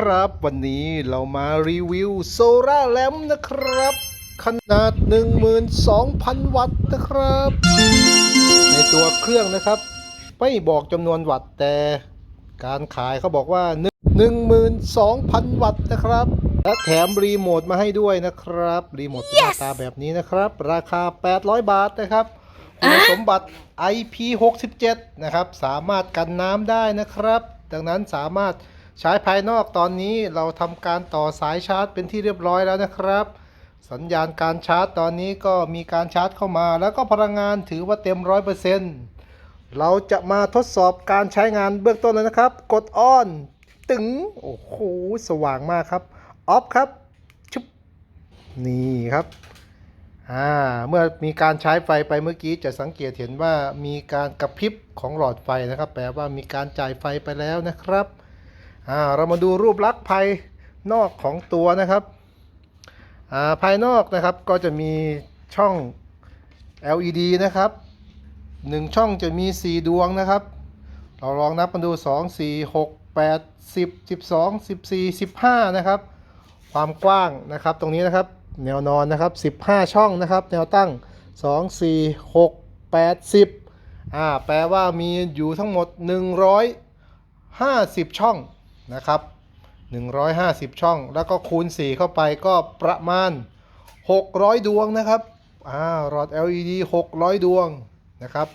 ครับ วันนี้เรามารีวิวโซล่าแลมนะครับ ขนาด 12,000 วัตต์นะครับ ในตัวเครื่องนะครับ ไม่บอกจำนวนวัตต์แต่การขายเขาบอกว่า 12,000 วัตต์นะครับ และแถมรีโมทมาให้ด้วยนะครับ รีโมทเป็นหน้าตาแบบนี้นะครับ ราคา 800 บาทนะครับคุณสมบัติ IP67 นะครับ สามารถกันน้ำได้นะครับ ดังนั้นสามารถ ใช้ภายนอกตอนนี้เราทำการต่อสายชาร์จเป็นที่เรียบร้อยแล้วนะครับ สัญญาณการชาร์จตอนนี้ก็มีการชาร์จเข้ามา แล้วก็พลังงานถือว่าเต็มร้อยเปอร์เซ็นต์เราจะมาทดสอบการใช้งานเบื้องต้นเลยนะครับ กดออนตึงโอ้โหสว่างมากครับออฟครับชุบนี่ครับอ่าเมื่อมีการใช้ไฟไปเมื่อกี้จะสังเกตเห็นว่ามีการกระพริบของหลอดไฟนะครับ แปลว่ามีการจ่ายไฟไปแล้วนะครับ อ่าเรามาดูรูปลักษณ์ภายนอกของตัวนะครับอ่าภายนอกนะครับก็จะมีช่อง LED นะครับหนึ่งช่องจะมี 4 ดวงนะครับ เราลองนับมาดู 2 4 6 8 10 12 14 15 นะครับ ความกว้างนะครับตรงนี้นะครับ แนวนอนนะครับ 15 ช่องนะครับ แนวตั้ง 2 4 6 8 10อ่าแปลว่ามีอยู่ทั้งหมด 150 ช่อง นะครับ 150 ช่อง แล้วก็คูณ 4 เข้าไปก็ประมาณ 600 ดวงนะครับอ่าหลอด LED 600 ดวงนะครับ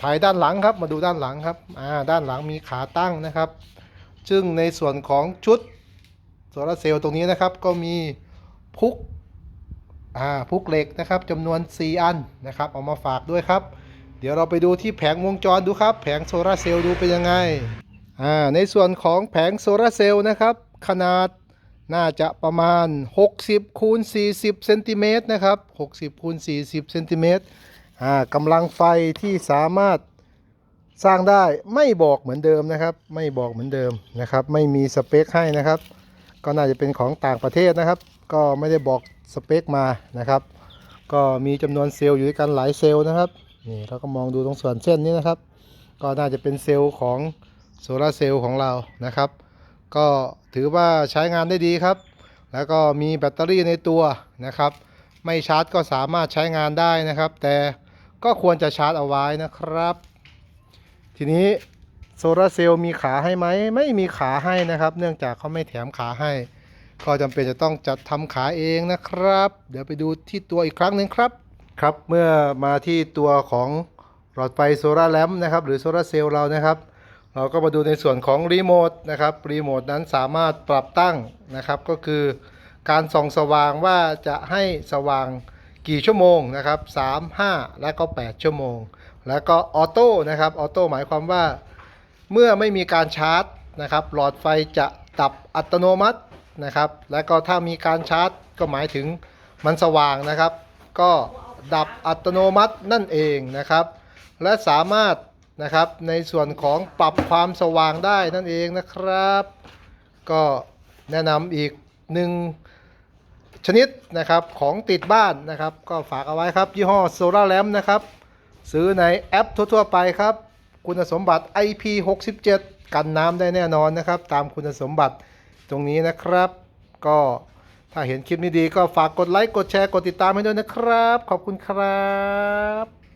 ภายด้านหลังครับ มาดูด้านหลังครับอ่าด้านหลังมีขาตั้งนะครับ ซึ่งในส่วนของชุดโซลาเซลล์ตรงนี้นะครับ ก็มีพุกอ่าพุกเหล็กนะครับจำนวน 4 อันนะครับ เอามาฝากด้วยครับ เดี๋ยวเราไปดูที่แผงวงจรดูครับ แผงโซลาเซลล์ดูเป็นยังไง ในส่วนของแผงโซลาร์เซลล์นะครับ ขนาดน่าจะประมาณ 60คูณ40เซนติเมตรนะครับ60คูณ40เซนติเมตรอ่ากำลังไฟที่สามารถสร้างได้ไม่บอกเหมือนเดิมนะครับ ไม่บอกเหมือนเดิมนะครับ ไม่มีสเปคให้นะครับ ก็น่าจะเป็นของต่างประเทศนะครับ ก็ไม่ได้บอกสเปคมานะครับ ก็มีจำนวนเซลล์อยู่ด้วยกันหลายเซลล์นะครับนี่เราก็มองดูตรงส่วนเส้นนี้นะครับ ก็น่าจะเป็นเซลล์ของ โซลาร์เซลล์ของเรานะครับ ก็ถือว่าใช้งานได้ดีครับ แล้วก็มีแบตเตอรี่ในตัวนะครับ ไม่ชาร์จก็สามารถใช้งานได้นะครับ แต่ก็ควรจะชาร์จเอาไว้นะครับ ทีนี้โซลาร์เซลล์มีขาให้ไหมไม่มีขาให้นะครับ เนื่องจากเขาไม่แถมขาให้ ก็จำเป็นจะต้องจัดทำขาเองนะครับ เดี๋ยวไปดูที่ตัวอีกครั้งหนึ่งครับครับเมื่อมาที่ตัวของหลอดไฟโซลาร์แลมป์นะครับ หรือโซลาร์เซลล์เรานะครับ เราก็มาดูในส่วนของรีโมทนะครับรีโมทนั้นสามารถปรับตั้งนะครับก็คือการส่องสว่างว่าจะให้สว่างกี่ชั่วโมงนะครับ3 5 และก็ 8 ชั่วโมง แล้วก็ออโต้นะครับออโต้หมายความว่า เมื่อไม่มีการชาร์จนะครับหลอดไฟจะดับอัตโนมัตินะครับและก็ถ้ามีการชาร์จก็หมายถึงมันสว่างนะครับ ก็ดับอัตโนมัตินั่นเองนะครับ และสามารถ นะครับ ในส่วนของปรับความสว่างได้นั่นเองนะครับ ก็แนะนำอีกหนึ่งชนิดนะครับของติดบ้านนะครับ ก็ฝากเอาไว้ครับ ยี่ห้อ Solar Lamp นะครับ ซื้อในแอปทั่ว ๆ ไปครับ คุณสมบัติ IP67 กันน้ำได้แน่นอนนะครับ ตามคุณสมบัติตรงนี้นะครับ ก็ถ้าเห็นคลิปนี้ดีก็ฝากกดไลค์ กดแชร์ กดติดตามให้ด้วยนะครับ ขอบคุณครับ